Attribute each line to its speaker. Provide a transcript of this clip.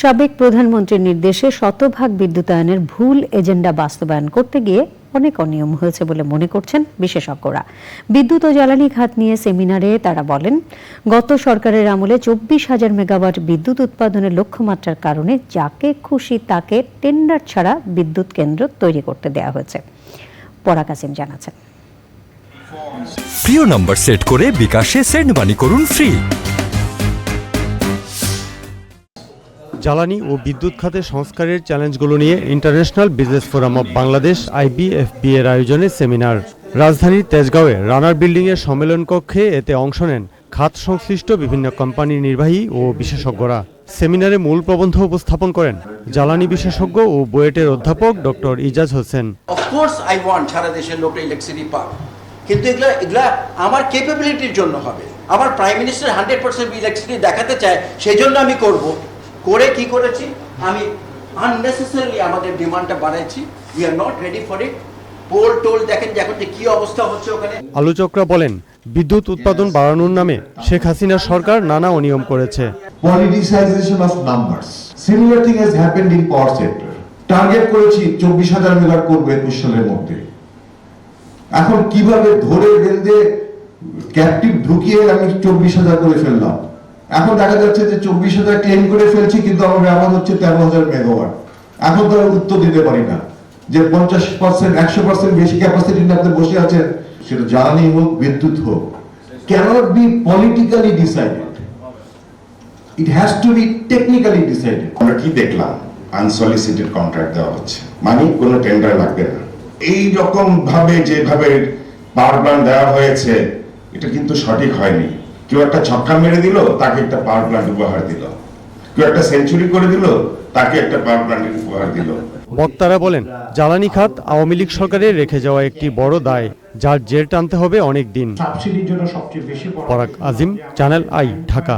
Speaker 1: সাবেক প্রধানমন্ত্রীর নির্দেশে শতভাগ বিদ্যুতায়নের ভুল এজেন্ডা বাস্তবায়ন করতে গিয়ে অনেক অনিয়ম হয়েছে বলে মনে করছেন বিশেষজ্ঞরা। বিদ্যুৎ ও জ্বালানি খাত নিয়ে সেমিনারে তারা বলেন, গত সরকারের আমলে চব্বিশ হাজার মেগাওয়াট বিদ্যুৎ উৎপাদনের লক্ষ্যমাত্রার কারণে যাকে খুশি তাকে টেন্ডার ছাড়া বিদ্যুৎ কেন্দ্র তৈরি করতে দেয়া হয়েছে। পরাগ কাসিম জানাচ্ছেন।
Speaker 2: প্রিয় নম্বর সেট করে বিকাশে সেন্ড মানি করুন ফ্রি।
Speaker 3: জ্বালানি ও বিদ্যুৎ খাতে সংস্কারের চ্যালেঞ্জগুলো নিয়ে international business forum of Bangladesh IBFB এর আয়োজনে সেমিনার। রাজধানীর তেজগাঁওয়ে রানার বিল্ডিংয়ের সম্মেলন কক্ষে এতে অংশ নেন খাত সংশ্লিষ্ট বিভিন্ন কোম্পানির নির্বাহী ও বিশেষজ্ঞরা। সেমিনারে মূল প্রবন্ধ উপস্থাপন করেন জ্বালানি বিশেষজ্ঞ ও বুয়েটের অধ্যাপক doctor Ijaz Hossain.
Speaker 4: Of course I want সারা দেশের ইলেকট্রিসিটি পাক কিন্তু এগুলা এগুলা আমার কেপেবিলিটির জন্য হবে। আমার prime minister hundred percent electricity দেখাতে চায় সেই জন্য আমি করব। করে কি করেছি? আমি আননেসেসারিলি আমাদের ডিমান্ডটা বাড়াইছি। We are not ready for it pole টোল দেখেন যে এখন যে কি অবস্থা হচ্ছে ওখানে।
Speaker 3: আলোচকরা বলেন বিদ্যুৎ উৎপাদন বাড়ানোর নামে শেখ হাসিনার সরকার নানা অনিয়ম করেছে।
Speaker 5: Politicization of numbers. Similar thing has happened in power sector. Target করেছি চব্বিশ হাজার মেগার করব একুশ সালের মধ্যে। এখন কীভাবে ধরে রেঞ্জে ক্যাপটিভ ঢুকিয়ে আমি চব্বিশ হাজার করে ফেললাম? এখন দেখা যাচ্ছে যে চব্বিশ হাজার ক্লেম করে ফেলছি, কিন্তু আমার ব্যবহার হচ্ছে তেরো হাজার মেগাওয়াট এখন তো উত্তর দিতে পারি না যে পঞ্চাশ পার্সেন্ট একশো পার্সেন্ট বেশি ক্যাপাসিটি নিয়ে আপনি বসে আছেন, সেটা জ্বালানি হোক, বিদ্যুৎ হোক। Cannot be politically decided it has to be technically decided
Speaker 6: আমরা কি দেখলাম? আনসলিসিটেড কন্ট্রাক্ট দেওয়া হচ্ছে। মানে কোনো টেন্ডার লাগবে না। এই রকম ভাবে যেভাবে পাওয়ার প্ল্যান্ট দেওয়া হয়েছে, এটা কিন্তু সঠিক হয়নি। কেউ একটা ছক্কা মেরে দিল তাকে একটা পাওয়ার প্ল্যান্ট উপহার দিল। কেউ একটা সেঞ্চুরি করে দিল তাকে একটা পাওয়ার প্ল্যান্ট উপহার দিল।
Speaker 3: বক্তারা বলেন জ্বালানি খাত আওয়ামী লীগ সরকারের রেখে যাওয়া একটি বড় দায় যার জের টানতে হবে অনেক দিন।
Speaker 5: সাবসিডির জন্য সবচেয়ে বেশি
Speaker 3: পরাগ আজিম চ্যানেল আই ঢাকা।